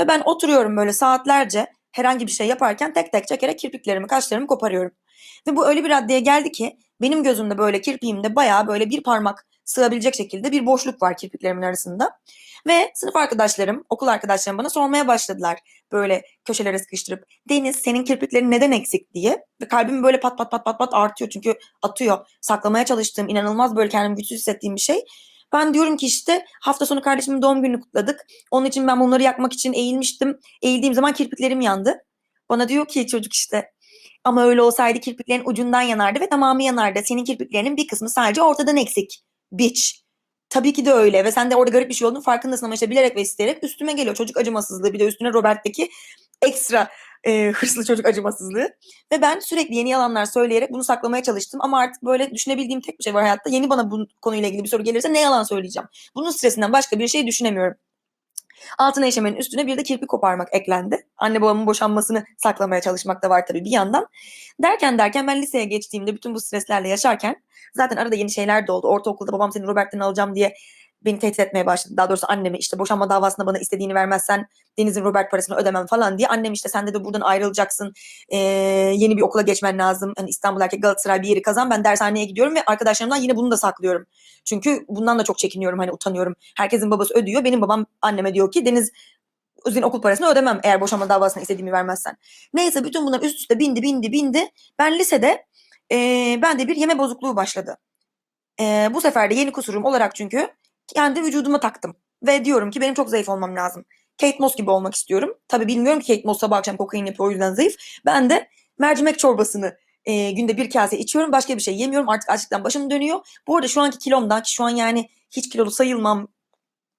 Ve ben oturuyorum böyle saatlerce herhangi bir şey yaparken tek tek çekerek kirpiklerimi, kaşlarımı koparıyorum. Ve bu öyle bir raddeye geldi ki benim gözümde böyle kirpiğimde bayağı böyle bir parmak sığabilecek şekilde bir boşluk var kirpiklerimin arasında. Ve sınıf arkadaşlarım, okul arkadaşlarım bana sormaya başladılar. Böyle köşelere sıkıştırıp Deniz senin kirpiklerin neden eksik diye. Ve kalbim böyle pat pat pat pat pat artıyor çünkü atıyor. Saklamaya çalıştığım inanılmaz böyle kendimi güçsüz hissettiğim bir şey. Ben diyorum ki işte hafta sonu kardeşimin doğum gününü kutladık. Onun için ben bunları yakmak için eğilmiştim. Eğildiğim zaman kirpiklerim yandı. Bana diyor ki çocuk işte ama öyle olsaydı kirpiklerin ucundan yanardı ve tamamı yanardı. Senin kirpiklerinin bir kısmı sadece ortadan eksik. Bitch. Tabii ki de öyle ve sen de orada garip bir şey olduğunu farkındasın ama işte bilerek ve isteyerek üstüme geliyor. Çocuk acımasızlığı bir de üstüne Robert'teki ekstra e, hırslı çocuk acımasızlığı. Ve ben sürekli yeni yalanlar söyleyerek bunu saklamaya çalıştım. Ama artık böyle düşünebildiğim tek bir şey var hayatta. Yeni bana bu konuyla ilgili bir soru gelirse ne yalan söyleyeceğim. Bunun stresinden başka bir şey düşünemiyorum. Altına işemenin üstüne bir de kirpik koparmak eklendi. Anne babamın boşanmasını saklamaya çalışmak da var tabii bir yandan. Derken derken ben liseye geçtiğimde bütün bu streslerle yaşarken zaten arada yeni şeyler de oldu. Ortaokulda babam seni Robert'ten alacağım diye beni tehdit etmeye başladı. Daha doğrusu annemi işte boşanma davasında bana istediğini vermezsen Deniz'in Robert parasını ödemem falan diye. Annem işte sen de buradan ayrılacaksın. Ee, yeni bir okula geçmen lazım. Hani İstanbul erkek Galatasaray bir yeri kazan. Ben dershaneye gidiyorum ve arkadaşlarımdan yine bunu da saklıyorum. Çünkü bundan da çok çekiniyorum hani utanıyorum. Herkesin babası ödüyor. Benim babam anneme diyor ki Deniz senin okul parasını ödemem eğer boşanma davasına istediğimi vermezsen. Neyse bütün bunlar üst üste bindi bindi bindi. Ben lisede e, bende bir yeme bozukluğu başladı. E, bu sefer de yeni kusurum olarak çünkü kendi vücuduma taktım. Ve diyorum ki benim çok zayıf olmam lazım. Kate Moss gibi olmak istiyorum. Tabii bilmiyorum ki Kate Moss sabah akşam kokain yapıyor o yüzden zayıf. Ben de mercimek çorbasını e, günde bir kase içiyorum. Başka bir şey yemiyorum. Artık açlıktan başım dönüyor. Bu arada şu anki kilomdan ki şu an yani hiç kilolu sayılmam.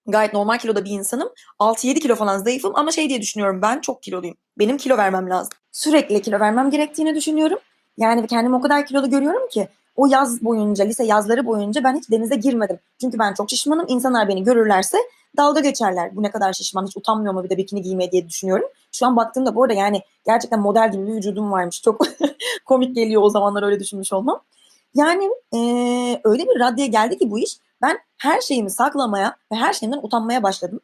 Gayet normal kiloda bir insanım. 6-7 kilo falan zayıfım ama şey diye düşünüyorum ben çok kiloluyum. Benim kilo vermem lazım. Sürekli kilo vermem gerektiğini düşünüyorum. Yani kendimi o kadar kilolu görüyorum ki o yaz boyunca, lise yazları boyunca ben hiç denize girmedim. Çünkü ben çok şişmanım. İnsanlar beni görürlerse dalga geçerler. Bu ne kadar şişman, hiç utanmıyor mu bir de bikini giymeye diye düşünüyorum. Şu an baktığımda bu arada yani gerçekten model gibi bir vücudum varmış. Çok komik geliyor o zamanlar öyle düşünmüş olmam. Yani e, öyle bir raddeye geldi ki bu iş. Ben her şeyimi saklamaya ve her şeyimden utanmaya başladım.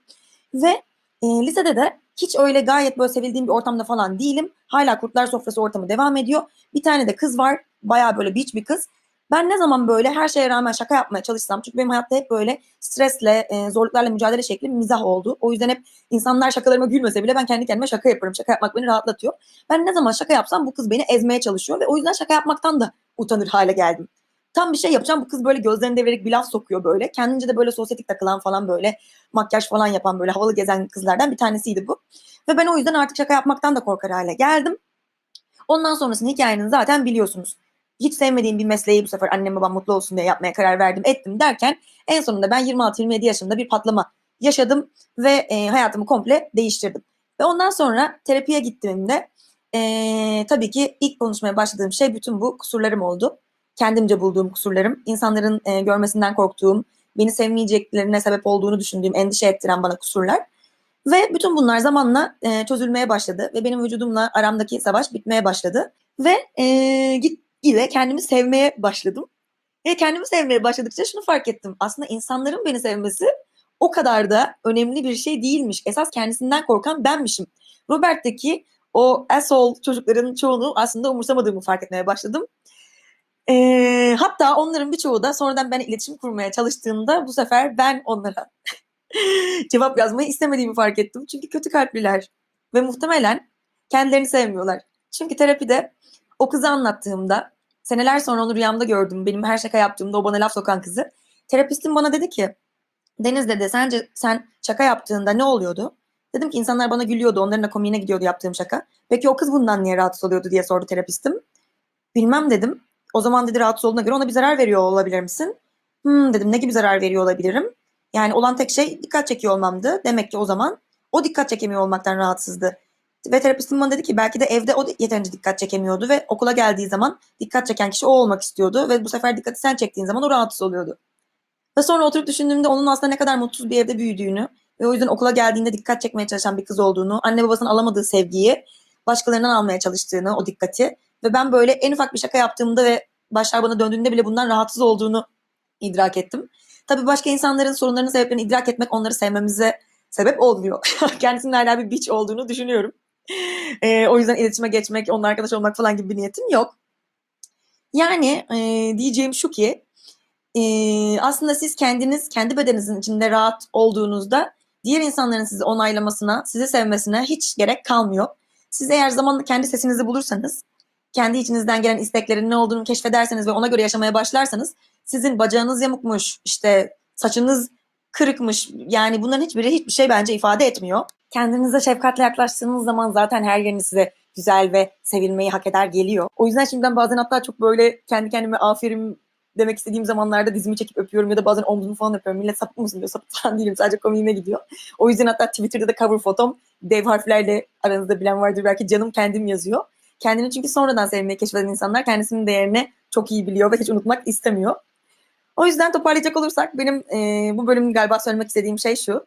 Ve e, lisede de hiç öyle gayet böyle sevildiğim bir ortamda falan değilim. Hala kurtlar sofrası ortamı devam ediyor. Bir tane de kız var. Bayağı böyle beach bir kız. Ben ne zaman böyle her şeye rağmen şaka yapmaya çalışsam çünkü benim hayatta hep böyle stresle, e, zorluklarla mücadele şeklim mizah oldu. O yüzden hep insanlar şakalarıma gülmese bile ben kendi kendime şaka yaparım. Şaka yapmak beni rahatlatıyor. Ben ne zaman şaka yapsam bu kız beni ezmeye çalışıyor ve o yüzden şaka yapmaktan da utanır hale geldim. Tam bir şey yapacağım bu kız böyle gözlerini devirerek bir laf sokuyor böyle. Kendince de böyle sosyetik takılan falan böyle makyaj falan yapan böyle havalı gezen kızlardan bir tanesiydi bu. Ve ben o yüzden artık şaka yapmaktan da korkar hale geldim. Ondan sonrasını hikayenin zaten biliyorsunuz hiç sevmediğim bir mesleği bu sefer annem babam mutlu olsun diye yapmaya karar verdim ettim derken en sonunda ben 26-27 yaşında bir patlama yaşadım ve e, hayatımı komple değiştirdim. Ve ondan sonra terapiye gittiğimde e, tabii ki ilk konuşmaya başladığım şey bütün bu kusurlarım oldu. Kendimce bulduğum kusurlarım, insanların e, görmesinden korktuğum, beni sevmeyeceklerine sebep olduğunu düşündüğüm, endişe ettiren bana kusurlar. Ve bütün bunlar zamanla e, çözülmeye başladı ve benim vücudumla aramdaki savaş bitmeye başladı. Ve e, git ile kendimi sevmeye başladım. Ve kendimi sevmeye başladıkça şunu fark ettim. Aslında insanların beni sevmesi o kadar da önemli bir şey değilmiş. Esas kendisinden korkan benmişim. Robert'teki o asshole çocukların çoğunu aslında umursamadığımı fark etmeye başladım. Ee, hatta onların birçoğu da sonradan ben iletişim kurmaya çalıştığımda bu sefer ben onlara cevap yazmayı istemediğimi fark ettim. Çünkü kötü kalpliler ve muhtemelen kendilerini sevmiyorlar. Çünkü terapide o kızı anlattığımda Seneler sonra onu rüyamda gördüm. Benim her şaka yaptığımda o bana laf sokan kızı. Terapistim bana dedi ki Deniz dedi sence sen şaka yaptığında ne oluyordu? Dedim ki insanlar bana gülüyordu. Onların da komiğine gidiyordu yaptığım şaka. Peki o kız bundan niye rahatsız oluyordu diye sordu terapistim. Bilmem dedim. O zaman dedi rahatsız olduğuna göre ona bir zarar veriyor olabilir misin? Hmm dedim ne gibi zarar veriyor olabilirim? Yani olan tek şey dikkat çekiyor olmamdı. Demek ki o zaman o dikkat çekemiyor olmaktan rahatsızdı. Ve terapistim bana dedi ki belki de evde o yeterince dikkat çekemiyordu ve okula geldiği zaman dikkat çeken kişi o olmak istiyordu ve bu sefer dikkati sen çektiğin zaman o rahatsız oluyordu. Ve sonra oturup düşündüğümde onun aslında ne kadar mutsuz bir evde büyüdüğünü ve o yüzden okula geldiğinde dikkat çekmeye çalışan bir kız olduğunu, anne babasının alamadığı sevgiyi başkalarından almaya çalıştığını, o dikkati ve ben böyle en ufak bir şaka yaptığımda ve başlar bana döndüğünde bile bundan rahatsız olduğunu idrak ettim. Tabii başka insanların sorunlarını, sebeplerini idrak etmek onları sevmemize sebep olmuyor. Kendisinin hala bir bitch olduğunu düşünüyorum. Ee, o yüzden iletişime geçmek, onunla arkadaş olmak falan gibi bir niyetim yok. Yani e, diyeceğim şu ki e, aslında siz kendiniz kendi bedeninizin içinde rahat olduğunuzda diğer insanların sizi onaylamasına, sizi sevmesine hiç gerek kalmıyor. Siz eğer zamanla kendi sesinizi bulursanız, kendi içinizden gelen isteklerin ne olduğunu keşfederseniz ve ona göre yaşamaya başlarsanız sizin bacağınız yamukmuş, işte saçınız kırıkmış yani bunların hiçbiri hiçbir şey bence ifade etmiyor. Kendinize şefkatle yaklaştığınız zaman zaten her yeriniz size güzel ve sevilmeyi hak eder geliyor. O yüzden şimdiden bazen hatta çok böyle kendi kendime aferin demek istediğim zamanlarda dizimi çekip öpüyorum ya da bazen omzumu falan öpüyorum. Millet sapık mısın diyor. Sapık falan değilim. Sadece komiğime gidiyor. O yüzden hatta Twitter'da da cover fotom dev harflerle aranızda bilen vardır belki canım kendim yazıyor. Kendini çünkü sonradan sevmeyi keşfeden insanlar kendisinin değerini çok iyi biliyor ve hiç unutmak istemiyor. O yüzden toparlayacak olursak benim e, bu bölümün galiba söylemek istediğim şey şu.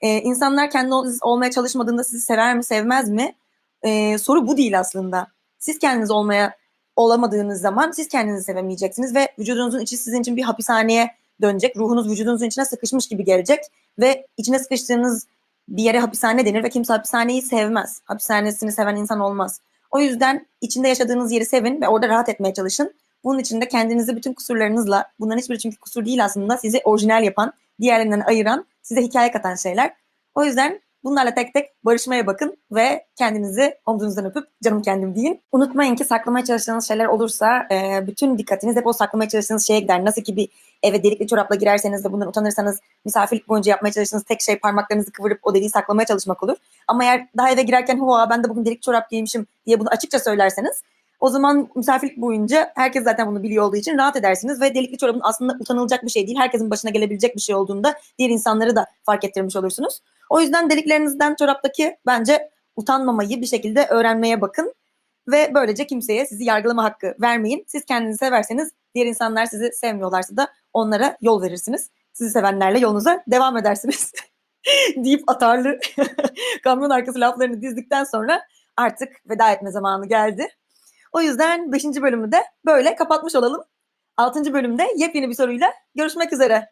E, insanlar kendiniz olmaya çalışmadığında sizi sever mi sevmez mi? E, soru bu değil aslında. Siz kendiniz olmaya olamadığınız zaman siz kendinizi sevemeyeceksiniz ve vücudunuzun içi sizin için bir hapishaneye dönecek. Ruhunuz vücudunuzun içine sıkışmış gibi gelecek ve içine sıkıştığınız bir yere hapishane denir ve kimse hapishaneyi sevmez. Hapishanesini seven insan olmaz. O yüzden içinde yaşadığınız yeri sevin ve orada rahat etmeye çalışın. Bunun için de kendinizi bütün kusurlarınızla, bunların hiçbiri çünkü kusur değil aslında, sizi orijinal yapan, diğerlerinden ayıran, size hikaye katan şeyler. O yüzden bunlarla tek tek barışmaya bakın ve kendinizi omzunuzdan öpüp canım kendim deyin. Unutmayın ki saklamaya çalıştığınız şeyler olursa e, bütün dikkatiniz hep o saklamaya çalıştığınız şeye gider. Nasıl ki bir eve delikli çorapla girerseniz de bundan utanırsanız misafirlik boyunca yapmaya çalıştığınız tek şey parmaklarınızı kıvırıp o deliği saklamaya çalışmak olur. Ama eğer daha eve girerken hua ben de bugün delik çorap giymişim diye bunu açıkça söylerseniz o zaman misafirlik boyunca herkes zaten bunu biliyor olduğu için rahat edersiniz ve delikli çorabın aslında utanılacak bir şey değil. Herkesin başına gelebilecek bir şey olduğunda diğer insanları da fark ettirmiş olursunuz. O yüzden deliklerinizden çoraptaki bence utanmamayı bir şekilde öğrenmeye bakın ve böylece kimseye sizi yargılama hakkı vermeyin. Siz kendinizi severseniz diğer insanlar sizi sevmiyorlarsa da onlara yol verirsiniz. Sizi sevenlerle yolunuza devam edersiniz. deyip atarlı kamyon arkası laflarını dizdikten sonra artık veda etme zamanı geldi. O yüzden 5. bölümü de böyle kapatmış olalım. 6. bölümde yepyeni bir soruyla görüşmek üzere.